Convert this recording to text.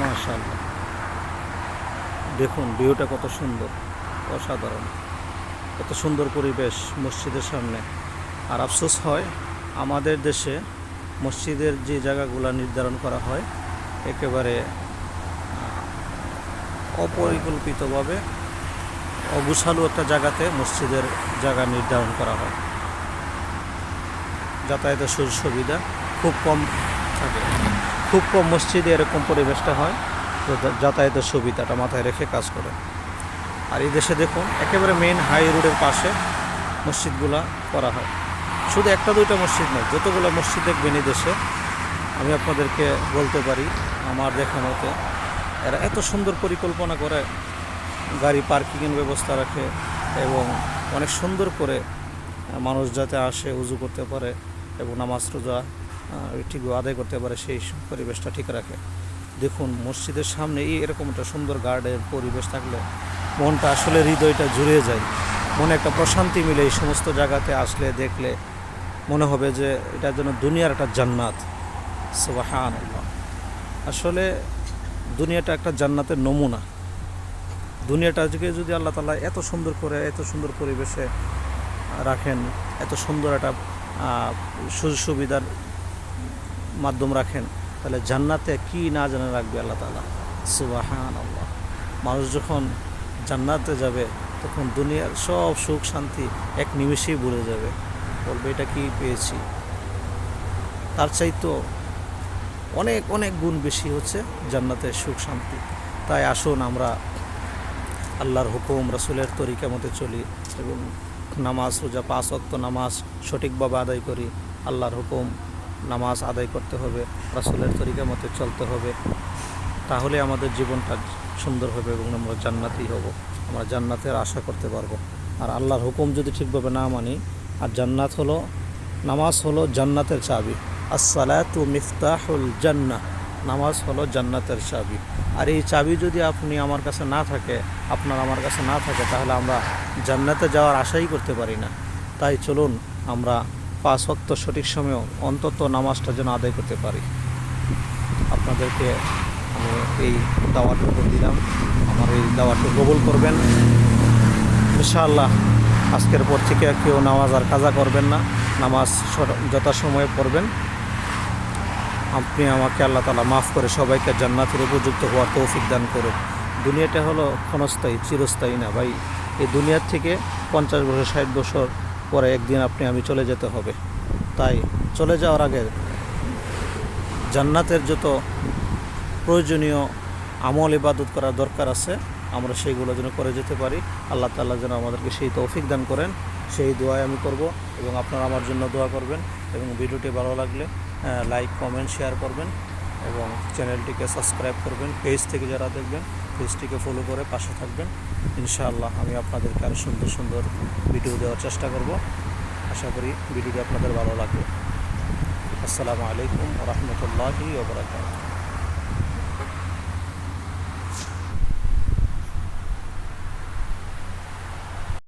মাশাআল্লাহ। দেখুন, ভিউটা কত সুন্দর, অসাধারণ। কত সুন্দর পরিবেশ মসজিদের সামনে। আর আফসোস হয়, আমাদের দেশে মসজিদের যে জায়গাগুলো নির্ধারণ করা হয়, একেবারে অপরিকল্পিতভাবে অগুছালু একটা জায়গাতে মসজিদের জায়গা নির্ধারণ করা হয়। যাতায়াতের সুযোগ সুবিধা খুব কম থাকে। খুব কম মসজিদে এরকম পরিবেশটা হয় যাতায়াতের সুবিধাটা মাথায় রেখে কাজ করে। আর এই দেশে দেখুন, একেবারে মেন হাই রোডের পাশে মসজিদগুলা করা হয়। শুধু একটা দুইটা মসজিদ নয়, যতগুলো মসজিদ দেখবেন এই দেশে, আমি আপনাদেরকে বলতে পারি, আমার দেখা মতে এরা এত সুন্দর পরিকল্পনা করে গাড়ি পার্কিংয়ের ব্যবস্থা রাখে এবং অনেক সুন্দর করে মানুষ যাতে আসে, উজু করতে পারে এবং নামাজ রোজা ঠিক আদায় করতে পারে সেই পরিবেশটা ঠিক রাখে। দেখুন, মসজিদের সামনে এই এরকম একটা সুন্দর গার্ডের পরিবেশ থাকলে মনটা আসলে হৃদয়টা জুড়ে যায়। মনে একটা প্রশান্তি মিলে এই সমস্ত জায়গাতে আসলে দেখলে মনে হবে যে এটা যেন দুনিয়ার একটা জান্নাত। সুবাহান আসলে দুনিয়াটা একটা জান্নাতের নমুনা। দুনিয়াটাকে যদি আল্লাহ তালা এত সুন্দর করে, এত সুন্দর পরিবেশে রাখেন, এত সুন্দর একটা সুযোগ সুবিধার মাধ্যম রাখেন, তাহলে জান্নাতে কি না জানা রাখবে আল্লাহ তালা সুবাহান আল্লাহ মানুষ যখন জান্নাতে যাবে, তখন দুনিয়ার সব সুখ শান্তি এক নিমেষেই ভুলে যাবে। বলবে, এটা কি পেয়েছি? তার চাইতো অনেক অনেক গুণ বেশি হচ্ছে জান্নাতের সুখ শান্তি। তাই আসুন আমরা আল্লাহর হুকুম, রাসুলের তরিকা মতে চলি এবং নামাজ, রোজা, পাঁচ অক্ত নামাজ সঠিকভাবে আদায় করি। আল্লাহর হুকুম নামাজ আদায় করতে হবে, রাসুলের তরিকা মতে চলতে হবে। তাহলে আমাদের জীবনটা সুন্দর হবে এবং আমরা জান্নাতি হব। আমরা জান্নাতের আশা করতে পারব। আর আল্লাহর হুকুম যদি ঠিকভাবে না মানি, আর জান্নাত হলো, নামাজ হলো জান্নাতের চাবি। আসসালাতু মিফতাহুল জান্নাহ। নামাজ হলো জান্নাতের চাবি। আর এই চাবি যদি আপনি আমার কাছে না থাকে, আপনার আমার কাছে না থাকে, তাহলে আমরা জান্নাতে যাওয়ার আশাই করতে পারি না। তাই চলুন, আমরা পাঁচ ওয়াক্ত সঠিক সময়ে অন্তত নামাজটা যেন আদায় করতে পারি। আপনাদেরকে আমি এই দাওয়াটুকু দিলাম। আমার এই দাওয়াটুকু কবুল করবেন। ইনশাআল্লাহ আজকের পর থেকে কেউ নামাজ আর কাজা করবেন না। নামাজ যথাসময়ে পড়বেন। আপনি আমাকে আল্লাহ তালা মাফ করে সবাইকে জান্নাতের উপযুক্ত হওয়ার তৌফিক দান করুন দুনিয়াটা হলো ক্ষণস্থায়ী, চিরস্থায়ী না ভাই। এই দুনিয়ার থেকে পঞ্চাশ বছর, ষাট বছর পরে একদিন আপনি, আমি চলে যেতে হবে। তাই চলে যাওয়ার আগে জান্নাতের যত প্রয়োজনীয় আমল, ইবাদত করার দরকার আছে, আমরা সেইগুলো যেন করে যেতে পারি। আল্লাহ তাআলা যেন আমাদেরকে সেই তৌফিক দান করেন। সেই দোয়াই আমি করব এবং আপনারা আমার জন্য দোয়া করবেন এবং ভিডিওটি ভালো লাগলে লাইক কমেন্ট শেয়ার করবেন এবং চ্যানেলটিকে সাবস্ক্রাইব করবেন। পেজ থেকে যারা দেখবেন পেজটিকে ফলো করে পাশে থাকবেন। ইনশাআল্লাহ আমি আপনাদেরকে আরও সুন্দর সুন্দর ভিডিও দেওয়ার চেষ্টা করব। আশা করি ভিডিওটি আপনাদের ভালো লাগবে। আসসালামু আলাইকুম রহমতুল্লাহি ওবরাকাতুহ